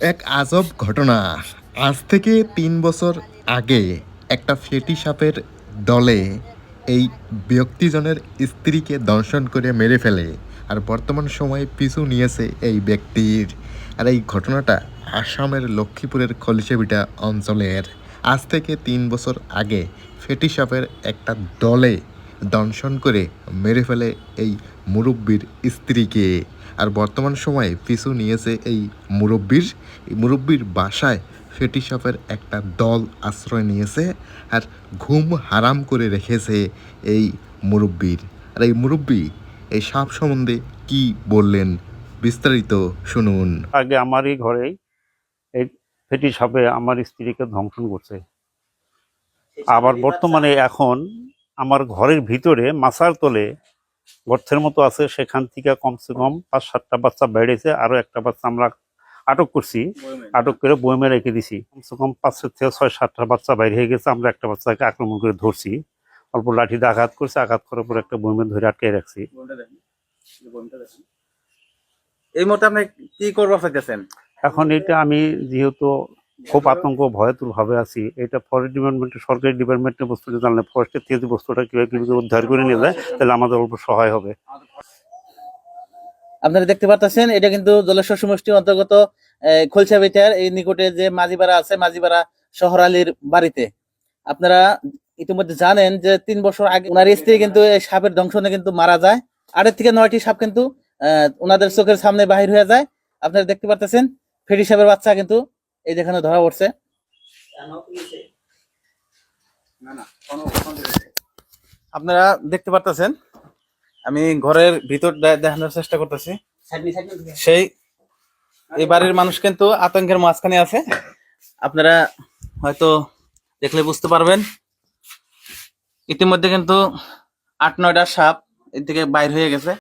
এক আজব ঘটনা। আজ থেকে তিন বছর আগে একটা ফেটি সাপের দলে এই ব্যক্তিজনের স্ত্রীকে দর্শন করে মেরে ফেলে আর বর্তমান সময়ে পিছু নিয়েছে এই ব্যক্তির। আর এই ঘটনাটা আসামের লক্ষ্মীপুরের খলিশাবিটা অঞ্চলের। আজ থেকে তিন বছর আগে ফেটি সাপের একটা দলে দংশন করে মেরে ফেলে এই মুরব্বীর স্ত্রীকে। আর বর্তমান সময়ে পিছু নিয়েছে এই মুরব্বীর। এই মুরব্বীর বাসায় ফেটি সাপের একটা দল আশ্রয় নিয়েছে আর ঘুম হারাম করে রেখেছে এই মুরব্বীর। আর এই মুরব্বী এই সাপ সম্বন্ধে কি বললেন বিস্তারিত শুনুন। আগে আমারই ঘরেই এই ফেটি সাপে আমার স্ত্রীকে ধ্বংসন করছে। আবার বর্তমানে এখন আমার ঘরের ভিতরে মাছার তলে গর্থের মতো আছে সেখান থেকে কমসে কম পাঁচ সাতটা বাচ্চা বেড়েছে আরও একটা বাচ্চা আমরা আটক করছি। আটক করে বইমে রেখে দিছি। কমসে কম পাঁচশো থেকে ছয় সাতটা বাচ্চা বাইরে হয়ে গেছে আমরা একটা বাচ্চাকে আক্রমণ করে ধরছি। অল্প লাঠিতে আঘাত করছে আঘাত করার পর একটা বইমে ধরে আটকে রাখছি। এই মুহূর্তে আপনি কি করব চাইতেছেন? এখন এটা আমি যেহেতু খুব আতঙ্ক ভয়াতুর ভাবে আছি। এটা ফরেস্ট ডিপার্টমেন্ট সরকারি ডিপার্টমেন্টের বস্তুটা জানলে ফরেস্টের থেকে বস্তুটা কীভাবে কীভাবে উদ্ধার করে নিয়ে যায় তাহলে আমাদের অল্প সহায় হবে। আপনারা দেখতে পাচ্ছেন এটা কিন্তু জলেশ্বর সমষ্টি অন্তর্গত খোলসা বেচার এই নিকটে যে মাঝিপাড়া আছে মাঝিপাড়া শহর আলীর বাড়িতে। আপনারা ইতিমধ্যে জানেন যে তিন বছর আগে ওনার স্ত্রী কিন্তু এই সাপের দংশনে কিন্তু মারা যায়। আটের থেকে নয়টি সাপ কিন্তু আহ, ওনাদের চোখের সামনে বাহির হয়ে যায়। আপনারা দেখতে পাচ্ছেন ফেরি সাপের বাচ্চা কিন্তু এই যেখানে ধরা পড়ছে। আপনারা দেখতে পাচ্ছেন আমি ঘরের ভিতর দেখানোর চেষ্টা করতেছি। সেই, এই বাড়ির মানুষ কিন্তু আতঙ্কের মাঝখানে আছে। আপনারা হয়তো দেখলে বুঝতে পারবেন, ইতিমধ্যে কিন্তু আট, নয়টা সাপ এর থেকে বাইর হয়ে গেছে।